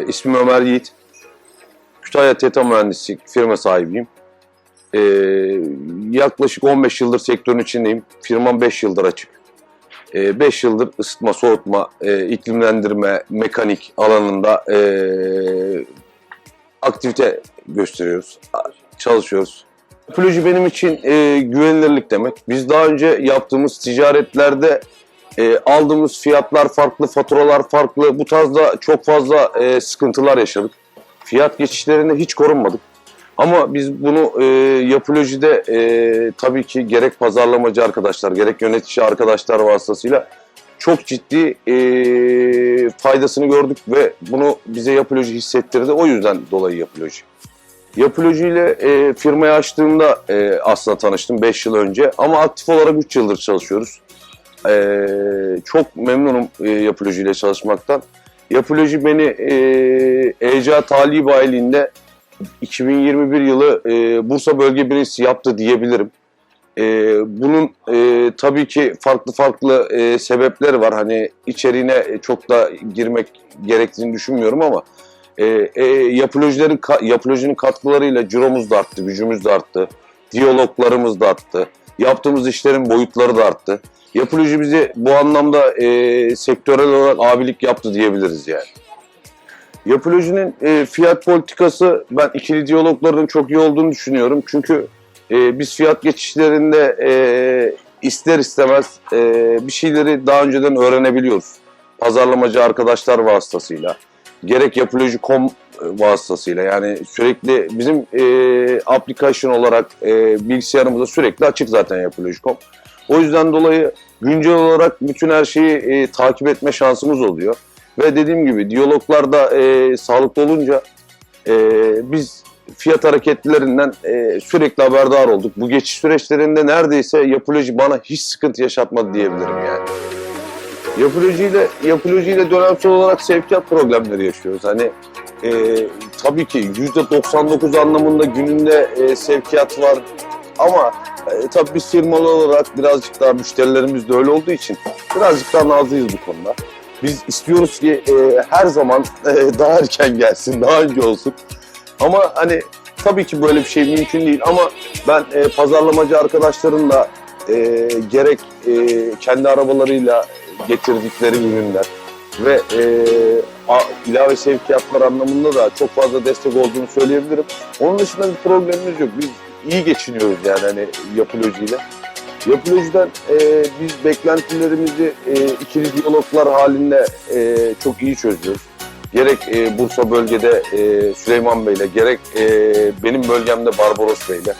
Ee, ismim Ömer Yiğit. Kütahya TETA Mühendislik firma sahibiyim. Ee, yaklaşık 15 yıldır sektörün içindeyim. Firmam 5 yıldır açık. 5 yıldır ısıtma, soğutma, e, iklimlendirme, mekanik alanında e, aktivite gösteriyoruz, çalışıyoruz. Apoloji benim için e, güvenilirlik demek. Biz daha önce yaptığımız ticaretlerde e, aldığımız fiyatlar farklı, faturalar farklı. Bu tarzda çok fazla e, sıkıntılar yaşadık. Fiyat geçişlerinde hiç korunmadık. Ama biz bunu e, yapılojide e, tabii ki gerek pazarlamacı arkadaşlar, gerek yönetici arkadaşlar vasıtasıyla çok ciddi e, faydasını gördük ve bunu bize yapıloji hissettirdi. O yüzden dolayı yapıloji. Yapıloji ile e, firmayı açtığımda e, aslında tanıştım 5 yıl önce ama aktif olarak 3 yıldır çalışıyoruz. E, çok memnunum e, Yapıloji ile çalışmaktan. Yapıloji beni e, ECA Tali Bayiliği'nde 2021 yılı e, Bursa Bölge Birincisi yaptı diyebilirim. E, bunun e, tabii ki farklı farklı e, sebepleri var. Hani içeriğine çok da girmek gerektiğini düşünmüyorum ama e, e, yapılojilerin yapılojinin katkılarıyla ciromuz da arttı, gücümüz de arttı, diyaloglarımız da arttı, yaptığımız işlerin boyutları da arttı. Yapıloji bizi bu anlamda e, sektörel olarak abilik yaptı diyebiliriz yani. Yapılojinin e, fiyat politikası ben ikili diyalogların çok iyi olduğunu düşünüyorum. Çünkü e, biz fiyat geçişlerinde e, ister istemez e, bir şeyleri daha önceden öğrenebiliyoruz. Pazarlamacı arkadaşlar vasıtasıyla, gerek yapıloji.com vasıtasıyla yani sürekli bizim e, application olarak e, bilgisayarımızda sürekli açık zaten yapıloji.com. O yüzden dolayı güncel olarak bütün her şeyi e, takip etme şansımız oluyor. Ve dediğim gibi diyaloglarda e, sağlıklı olunca e, biz fiyat hareketlerinden e, sürekli haberdar olduk. Bu geçiş süreçlerinde neredeyse yapıloji bana hiç sıkıntı yaşatmadı diyebilirim yani. Yapılojiyle, yapılojiyle dönemsel olarak sevkiyat problemleri yaşıyoruz. Hani e, tabii ki %99 anlamında gününde e, sevkiyat var ama e, tabii biz firmalı olarak birazcık daha müşterilerimiz de öyle olduğu için birazcık daha nazlıyız bu konuda. Biz istiyoruz ki e, her zaman e, daha erken gelsin, daha önce olsun. Ama hani tabii ki böyle bir şey mümkün değil ama ben e, pazarlamacı arkadaşlarımla e, gerek e, kendi arabalarıyla getirdikleri ürünler ve e, ilave sevkiyatlar anlamında da çok fazla destek olduğunu söyleyebilirim. Onun dışında bir problemimiz yok. Biz iyi geçiniyoruz yani hani yapılojiyle. Yapılojiden e, biz beklentilerimizi e, ikili diyaloglar halinde e, çok iyi çözüyoruz. Gerek e, Bursa bölgede e, Süleyman Bey'le, gerek e, benim bölgemde Barbaros Bey'le.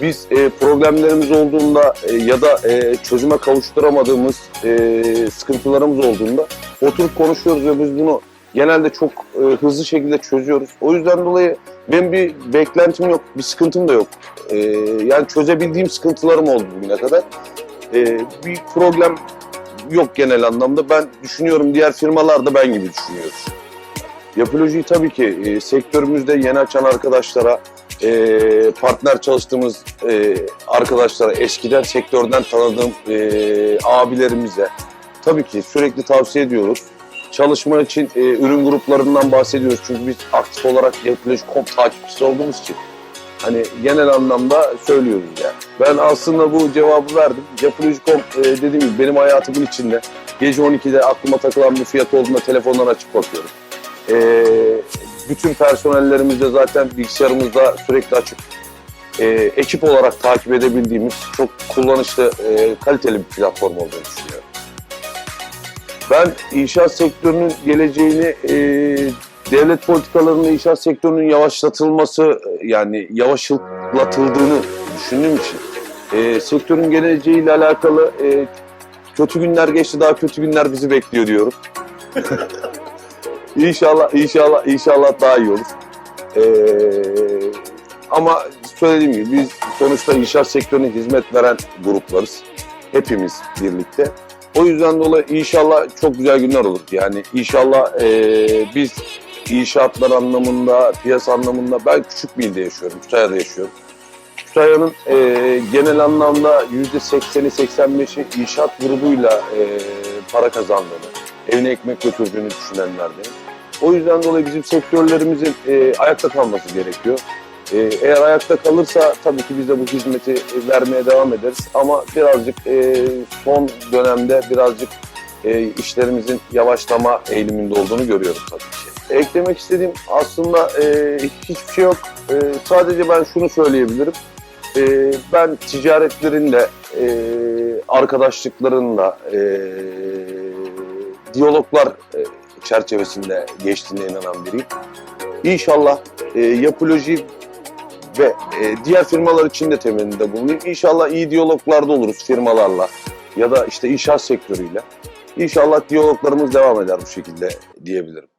Biz e, problemlerimiz olduğunda e, ya da e, çözüme kavuşturamadığımız e, sıkıntılarımız olduğunda oturup konuşuyoruz ve biz bunu genelde çok e, hızlı şekilde çözüyoruz. O yüzden dolayı benim bir beklentim yok, bir sıkıntım da yok. E, yani çözebildiğim sıkıntılarım oldu bugüne kadar. E, bir problem yok genel anlamda. Ben düşünüyorum diğer firmalar da ben gibi düşünüyor. Yapılojiyi tabii ki e, sektörümüzde yeni açan arkadaşlara, e, partner çalıştığımız e, arkadaşlara, eskiden sektörden tanıdığım e, abilerimize tabii ki sürekli tavsiye ediyoruz. Çalışma için e, ürün gruplarından bahsediyoruz çünkü biz aktif olarak Yapıloji.com takipçisi olduğumuz için hani genel anlamda söylüyoruz yani. Ben aslında bu cevabı verdim. Yapıloji.com e, dediğim gibi benim hayatımın içinde. Gece 12'de aklıma takılan bir fiyat olduğunda telefondan açıp bakıyorum. E, bütün personellerimiz de zaten bilgisayarımızda sürekli açık. E, ekip olarak takip edebildiğimiz çok kullanışlı, e, kaliteli bir platform olduğunu düşünüyorum. Ben inşaat sektörünün geleceğini e, devlet politikalarında inşaat sektörünün yavaşlatılması yani yavaşlatıldığını düşündüğüm için e, sektörün geleceğiyle alakalı e, kötü günler geçti daha kötü günler bizi bekliyor diyorum. İnşallah, inşallah, inşallah daha iyi olur. Ee, ama söylediğim gibi biz sonuçta inşaat sektörüne hizmet veren gruplarız. Hepimiz birlikte. O yüzden dolayı inşallah çok güzel günler olur. Yani inşallah ee, biz inşaatlar anlamında, piyasa anlamında ben küçük bir ilde yaşıyorum, Kütahya'da yaşıyorum. Kütahya'nın ee, genel anlamda %80'i 85'i inşaat grubuyla ee, para kazandığını, evine ekmek götürdüğünü düşünenlerdenim. O yüzden dolayı bizim sektörlerimizin e, ayakta kalması gerekiyor. E, eğer ayakta kalırsa tabii ki biz de bu hizmeti vermeye devam ederiz. Ama birazcık e, son dönemde birazcık e, işlerimizin yavaşlama eğiliminde olduğunu görüyorum tabii ki. Eklemek istediğim aslında e, hiçbir şey yok. E, sadece ben şunu söyleyebilirim. E, ben ticaretlerinle, e, arkadaşlıklarınla, e, diyaloglar e, çerçevesinde geçtiğine inanan biriyim. İnşallah e, yapıloji ve e, diğer firmalar için de temelinde bulunayım. İnşallah iyi diyaloglarda oluruz firmalarla ya da işte inşaat sektörüyle. İnşallah diyaloglarımız devam eder bu şekilde diyebilirim.